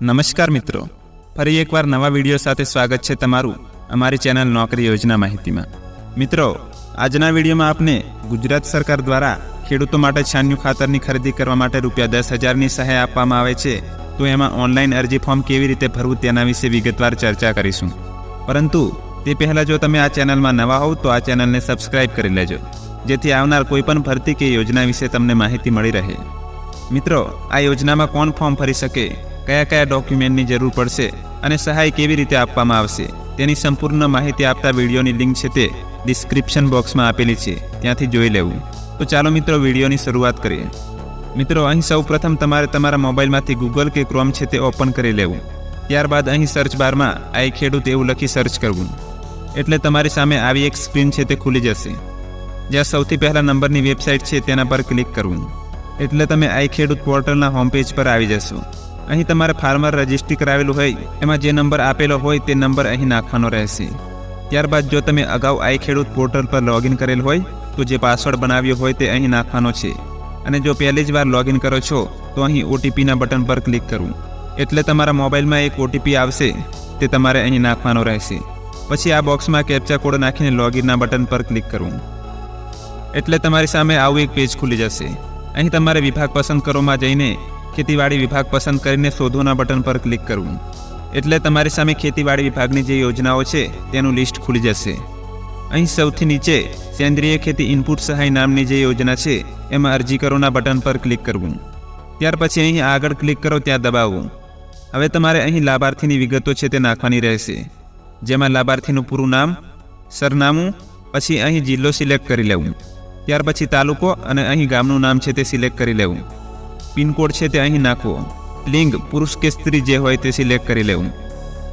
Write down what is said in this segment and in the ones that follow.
નમસ્કાર મિત્રો. ફરી એકવાર નવા વીડિયો સાથે સ્વાગત છે તમારું અમારી ચેનલ નોકરી યોજના માહિતીમાં. મિત્રો, આજના વિડીયોમાં આપને ગુજરાત સરકાર દ્વારા ખેડૂતો માટે છાન્યુ ખાતરની ખરીદી કરવા માટે રૂપિયા દસ હજારની સહાય આપવામાં આવે છે, તો એમાં ઓનલાઈન અરજી ફોર્મ કેવી રીતે ભરવું તેના વિશે વિગતવાર ચર્ચા કરીશું. પરંતુ તે પહેલાં જો તમે આ ચેનલમાં નવા હોવ, તો આ ચેનલને સબસ્ક્રાઇબ કરી લેજો, જેથી આવનાર કોઈપણ ભરતી કે યોજના વિશે તમને માહિતી મળી રહે. મિત્રો, આ યોજનામાં કોણ ફોર્મ ભરી શકે? કયા કયા ડોક્યુમેન્ટની જરૂર પડશે અને સહાય કેવી રીતે આપવામાં આવશે, તેની સંપૂર્ણ માહિતી આપતા વિડીયોની લિંક છે તે ડિસ્ક્રિપ્શન બોક્સમાં આપેલી છે, ત્યાંથી જોઈ લેવું. તો ચાલો મિત્રો વિડીયોની શરૂઆત કરીએ. મિત્રો, અહીં સૌ પ્રથમ તમારે તમારા મોબાઈલમાંથી ગૂગલ કે ક્રોમ છે તે ઓપન કરી લેવું. ત્યારબાદ અહીં સર્ચ બારમાં આઈ ખેડૂત એવું લખી સર્ચ કરવું. એટલે તમારી સામે આવી એક સ્ક્રીન છે તે ખુલી જશે. જ્યાં સૌથી પહેલા નંબરની વેબસાઇટ છે તેના પર ક્લિક કરવું. એટલે તમે આઈ ખેડૂત પોર્ટલના હોમ પેજ પર આવી જશો. અહીં તમારે ફાર્મર રજિસ્ટ્રી કરાવેલું હોય, એમાં જે નંબર આપેલો હોય તે નંબર અહીં નાખવાનો રહેશે. ત્યારબાદ જો તમે અગાઉ આઈ ખેડૂત પોર્ટલ પર લોગિન કરેલ હોય, તો જે પાસવર્ડ બનાવ્યો હોય તે અહીં નાખવાનો છે. અને જો પહેલી જ વાર લોગિન કરો છો, તો અહીં ઓટીપીના બટન પર ક્લિક કરવું એટલે તમારા મોબાઈલમાં એક ઓટીપી આવશે, તે તમારે અહીં નાખવાનો રહેશે. પછી આ બોક્સમાં કેપ્ચા કોડ નાખીને લોગિનના બટન પર ક્લિક કરવું એટલે તમારી સામે આવું એક પેજ ખુલી જશે. અહીં તમારે વિભાગ પસંદ કરોમાં જઈને ખેતીવાડી વિભાગ પસંદ કરીને શોધોના બટન પર ક્લિક કરવું એટલે તમારી સામે ખેતીવાડી વિભાગની જે યોજનાઓ છે, તેનું લિસ્ટ ખુલી જશે. અહીં સૌથી નીચે સેન્દ્રિય ખેતી ઇનપુટ સહાય નામની જે યોજના છે, એમાં અરજી કરોના બટન પર ક્લિક કરવું. ત્યાર પછી અહીં આગળ ક્લિક કરો, ત્યાં દબાવવું હવે તમારે અહીં લાભાર્થીની વિગતો છે તે નાખવાની રહેશે. જેમાં લાભાર્થીનું પૂરું નામ, સરનામું, પછી અહીં જિલ્લો સિલેક્ટ કરી લેવું. ત્યાર પછી તાલુકો અને અહીં ગામનું નામ છે તે સિલેક્ટ કરી લેવું. પિનકોડ છે તે અહીં નાખવો લિંગ, પુરુષ કે સ્ત્રી જે હોય તે સિલેક્ટ કરી લેવું.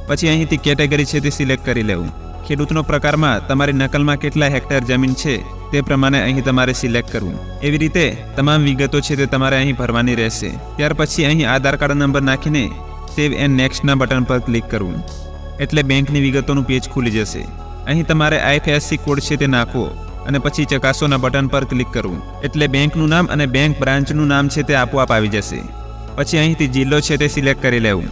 પછી અહીંથી કેટેગરી છે તે સિલેક્ટ કરી લેવું. ખેડૂતનો પ્રકારમાં તમારી નકલમાં કેટલા હેક્ટર જમીન છે તે પ્રમાણે અહીં તમારે સિલેક્ટ કરવું. એવી રીતે તમામ વિગતો છે તે તમારે અહીં ભરવાની રહેશે. ત્યાર પછી અહીં આધાર કાર્ડ નંબર નાખીને સેવ એન્ડ નેક્સ્ટના બટન પર ક્લિક કરવું. એટલે બેંકની વિગતોનું પેજ ખુલી જશે. અહીં તમારે આઈએફએસસી કોડ છે તે નાખવો. અને પછી ચકાસોના બટન પર ક્લિક કરવું એટલે બેંકનું નામ અને બેંક બ્રાન્ચનું નામ છે તે આપોઆપ આવી જશે. પછી અહીંથી જિલ્લો છે તે સિલેક્ટ કરી લેવું.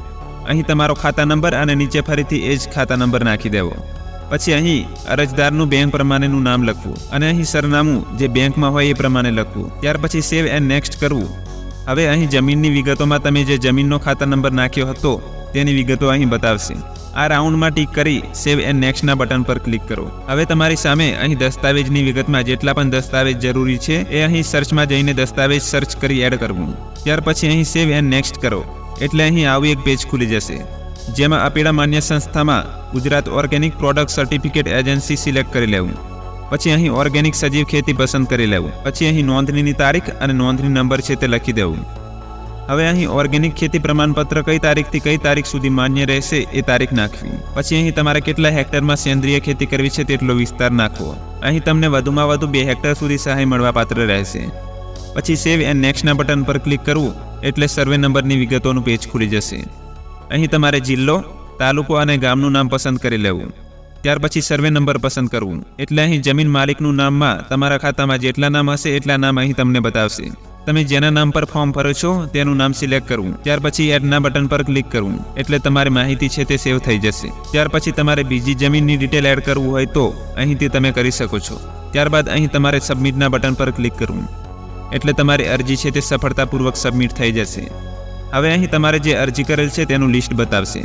અહીં તમારો ખાતા નંબર અને નીચે ફરીથી એ જ ખાતા નંબર નાખી દેવો. પછી અહીં અરજદારનું બેંક પ્રમાણેનું નામ લખવું અને અહીં સરનામું જે બેંકમાં હોય એ પ્રમાણે લખવું. ત્યાર પછી સેવ એન્ડ નેક્સ્ટ કરવું. હવે અહીં જમીનની વિગતોમાં તમે જે જમીનનો ખાતા નંબર નાખ્યો હતો તેની વિગતો અહીં બતાવશે. આ રાઉન્ડમાં ટીક કરી સેવ એન્ડ નેક્સ્ટના બટન પર ક્લિક કરો. હવે તમારી સામે અહીં દસ્તાવેજની વિગતમાં જેટલા પણ દસ્તાવેજ જરૂરી છે એ અહીં સર્ચમાં જઈને દસ્તાવેજ સર્ચ કરી એડ કરવું. ત્યાર પછી અહીં સેવ એન્ડ નેક્સ્ટ કરો. એટલે અહીં આવું એક પેજ ખુલી જશે. જેમાં આપેલા માન્ય સંસ્થામાં Gujarat organic product certificate agency select કરી લેવું. પછી અહીં ઓર્ગેનિક સજીવ ખેતી પસંદ કરી લેવું. પછી અહીં નોંધણીની તારીખ અને નોંધણી નંબર છે તે લખી દેવું. હવે અહીં ઓર્ગેનિક ખેતી પ્રમાણપત્ર કઈ તારીખથી કઈ તારીખ સુધી માન્ય રહેશે એ તારીખ નાખવી. પછી અહીં તમારે કેટલા હેક્ટરમાં સેન્દ્રિય ખેતી કરવી છે તેટલો વિસ્તાર નાખવો. અહીં તમને વધુમાં વધુ બે હેક્ટર સુધી સહાય મળવા પાત્ર રહેશે. પછી સેવ એન્ડ નેક્સ્ટના બટન પર ક્લિક કરવું એટલે સર્વે નંબરની વિગતોનું પેજ ખુલી જશે. અહીં તમારે જિલ્લો, તાલુકો અને ગામનું નામ પસંદ કરી લેવું. ત્યાર પછી સર્વે નંબર પસંદ કરવું. એટલે અહીં જમીન માલિકનું નામમાં તમારા ખાતામાં જેટલા નામ હશે એટલા નામ અહીં તમને બતાવશે. તમે જેના નામ પર ફોર્મ ભરો છો, તેનું નામ સિલેક્ટ કરવું ત્યાર પછી એડના બટન પર ક્લિક કરવું એટલે તમારી માહિતી છે તે સેવ થઈ જશે. ત્યાર પછી તમારે બીજી જમીનની ડિટેલ એડ કરવું હોય તો અહીંથી તમે કરી શકો છો. ત્યારબાદ અહીં તમારે સબમિટના બટન પર ક્લિક કરવું એટલે તમારી અરજી છે તે સફળતાપૂર્વક સબમિટ થઈ જશે. હવે અહીં તમારે જે અરજી કરેલ છે તેનું લિસ્ટ બતાવશે.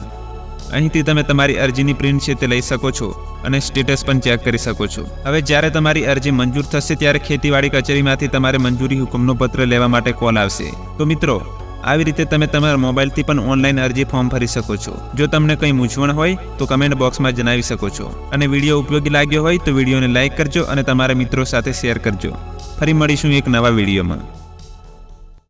અહીંથી તમે તમારી અરજીની પ્રિન્ટ છે તે લઈ શકો છો અને સ્ટેટસ પણ ચેક કરી શકો છો. હવે જ્યારે તમારી અરજી મંજૂર થશે ત્યારે ખેતીવાડી કચેરીમાંથી તમારે મંજૂરી હુકમનો પત્ર લેવા માટે કોલ આવશે. તો મિત્રો, આવી રીતે તમે તમારા મોબાઈલથી પણ ઓનલાઈન અરજી ફોર્મ ભરી શકો છો. જો તમને કંઈ મૂંઝવણ હોય, તો કમેન્ટ બોક્સમાં જણાવી શકો છો. અને વીડિયો ઉપયોગી લાગ્યો હોય, તો વિડીયોને લાઇક કરજો અને તમારા મિત્રો સાથે શેર કરજો. ફરી મળીશું એક નવા વિડીયોમાં.